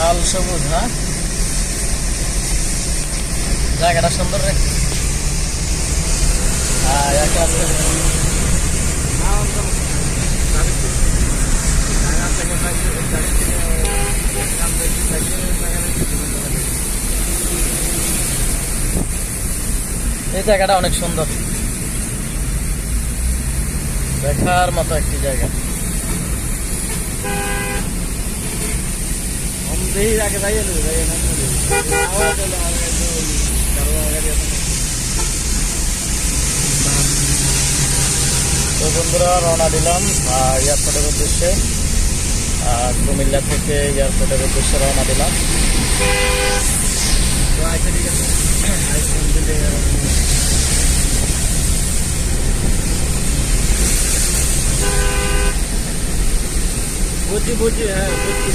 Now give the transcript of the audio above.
সবুজ হ্যাঁ? জায়গাটা সুন্দর রে। আর এই জায়গাটা অনেক সুন্দর। দেখার মতো একটি জায়গা। দেখি আগে যাইয়ে দেবে যাইয়ে না হলো আর তো বন্ধুরা রওনা দিলাম এয়ারপোর্টের উদ্দেশ্যে। কুমিল্লা থেকে এয়ারপোর্টের উদ্দেশ্যে রওনা দিলাম। তো আচ্ছা ঠিক আছে। আইফোন দিলে বুঝছি বুঝছি হ্যাঁ বুঝছি।